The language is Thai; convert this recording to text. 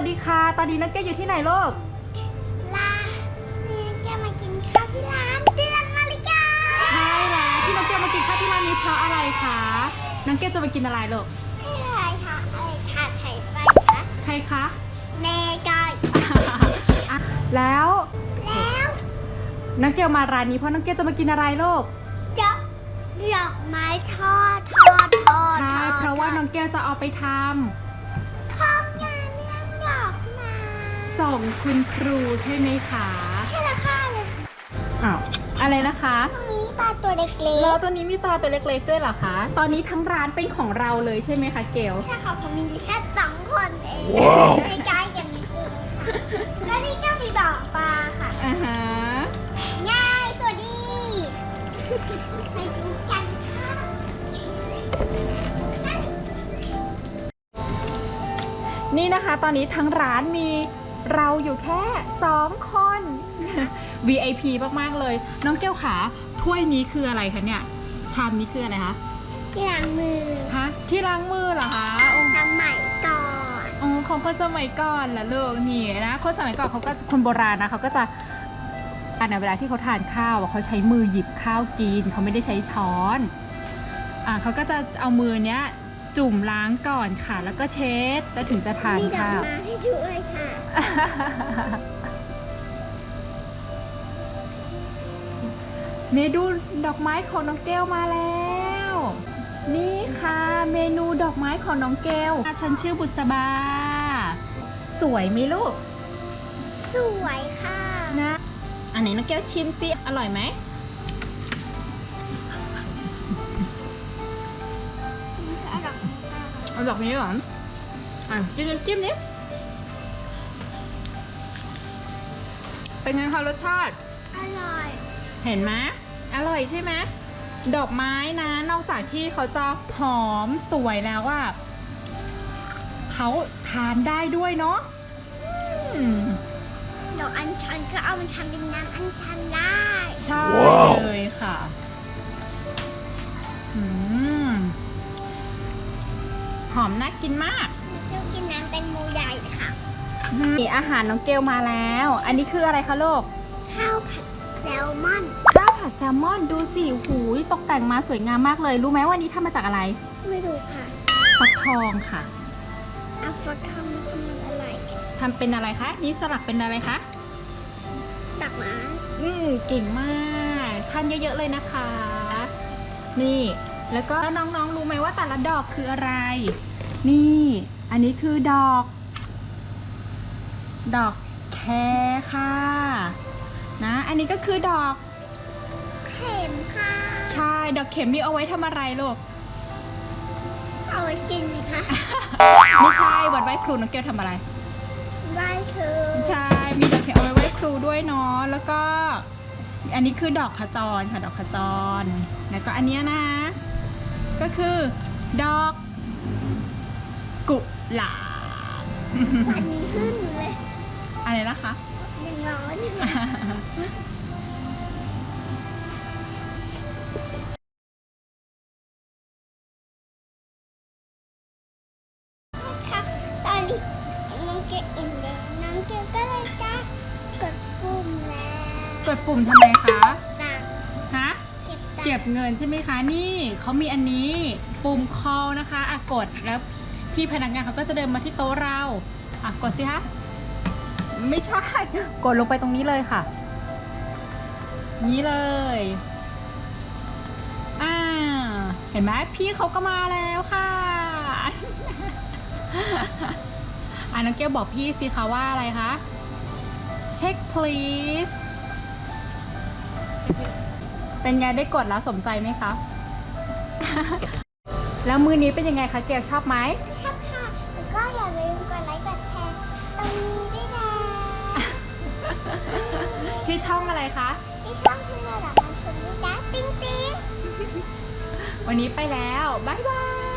ตอนนี้น้องแก้วอยู่ที่ไหนลูกลาเนี่ยแกมากินข้าวที่ร้านเดือนนาฬิกาใช่แล้วที่น้องแก้วมากินข้าวที่ร้านนี้เพราะอะไรคะน้องแก้วจะมากินอะไรลูกให้อะไรคะอะไรขาดไข่ไปคะใครคะแม่กอยอะแล้วแล้วน้องแก้วมาร้านนี้เพราะน้องแก้วจะมากินอะไรลูกจะดอกไม้ทอดทอดทอดใช่ทอดเพราะว่าน้องแก้วจะเอาไปทข้ ส่งคุณครูใช่ไหมคะใช่และค่ะเลยอ้าวอะไรนะคะตรงนี้มีปลาตัวเล็กแล้วตัวนี้มีตาตัวเล็ก ๆ ด้วยเหรอคะ ตอนนี้ทั้งร้านเป็นของเราเลยใช่ไหมคะเกลๆแค่เขาพมีแค่สองคนเองว้าวไม่ใกล้อย่างนี้ค่ะแล้วนี่ก็มีบ่อปลาค่ะอ่าฮะง่ายสวัสดีไปดูกันค่ะนี่นะคะ ตอนนี้ทั้งร้านมี เราอยู่แค่สองคน VIP มากๆเลย น้องเกลขาถ้วยนี้คืออะไรคะเนี่ย ชามนี้คืออะไรคะที่ล้างมือฮะที่ล้างมือเหรอคะโอ้ทำใหม่ก่อนอ๋อของคนสมัยก่อนล่ะลูกนี่นะคนสมัยก่อนเขาก็คนโบราณนะเขาก็จะในเวลาที่เขาทานข้าวอะเขาใช้มือหยิบข้าวกินเขาไม่ได้ใช้ช้อนอ่าเขาก็จะเอามือเนี้ย จุ่มล้างก่อนค่ะ แล้วก็เช็ดแล้วถึงจะทานมีดอกข้าวไม้ให้ด้วยค่ะ เมนูดอกไม้ของน้องแก้วมาแล้ว นี่ค่ะ เมนูดอกไม้ของน้องแก้วฉันชื่อบุษบา สวยไหมลูกสวยค่ะนะ อันไหนน้องแก้วชิมสิอร่อยไหม เอาดอกนี้ก่อนอะจิ้มน้ำจิ้มนี้เป็นไงคะรสชาติ อร่อย เห็นไหมอร่อยใช่ไหมดอกไม้นะ นอกจากที่เขาจะหอมสวยแล้วว่าเขาทานได้ด้วยเนาะอืมดอกอัญชันก็เอามาทำเป็นน้ำอัญชันได้ ใช่ว้าวเลยค่ะอืม หอมน่ากินมากมันจะกินน้ำแตงโมใหญ่ค่ะนี่อาหารน้องเกลมาแล้ว อันนี้คืออะไรคะลูก ข้าวผัดแซลมอน ข้าวผัดแซลมอนดูสิหูยตกแต่งมาสวยงามมากเลย รู้ไหมว่านี้ทำมาจากอะไร ไม่รู้ค่ะฟักทองค่ะเอาฟักทองมาทำเป็นอะไรทำเป็นอะไรคะ นี่สลักเป็นอะไรคะดอกไม้อืมเก่งมาก ทานเยอะๆเลยนะคะ นี่ แล้วก็น้องๆรู้ไหมว่าแต่ละดอกคืออะไร นี่ อันนี้คือดอก ดอกแครค่ะ นะ อันนี้ก็คือดอกเข็มค่ะ ใช่ ดอกเข็มนี่เอาไว้ทำอะไรลูก เอาไว้กินค่ะ ไม่ใช่วันไหว้ครูน้องเกลทำอะไรไหว้คือใช่ มีดอกเข็มเอาไว้ไหว้ครูด้วยเนาะ แล้วก็อันนี้คือดอกขจรค่ะ ดอกขจร แล้วก็อันเนี้ยนะ ก็คือ ดอกกุหลาบวันนี้ขึ้นเลยอะไรนะคะยังร้อนอยู่ค่ะตอนนี้น้องเกดอิ่มแล้วน้องเกดก็เลยจะกดปุ่มแล้ว กดปุ่มทำไมคะ เก็บเงินใช่ไหมคะนี่เขามีอันนี้ปุ่ม call นะคะอะกดแล้วพี่พนักงานเขาก็จะเดินมาที่โต๊ะเราอะกดสิคะไม่ใช่ กดลงไปตรงนี้เลยค่ะ นี้เลยอ่าเห็นไหมพี่เขาก็มาแล้วค่ะอ่าน้องเกลบอกพี่สิคะว่าอะไรคะเช็ค please เป็นไงได้กดแล้วสมใจไหมคะ แล้วมือนี้เป็นยังไงคะเกลชอบไหม ชอบค่ะแล้วก็อย่าลืมกดไลค์กดแชร์ตรงนี้ด้วยนะที่ช่องอะไรคะ ที่ช่องที่ระดับมันชมด้วยนะติ๊งติ๊งวันนี้ไปแล้ว บ๊ายบาย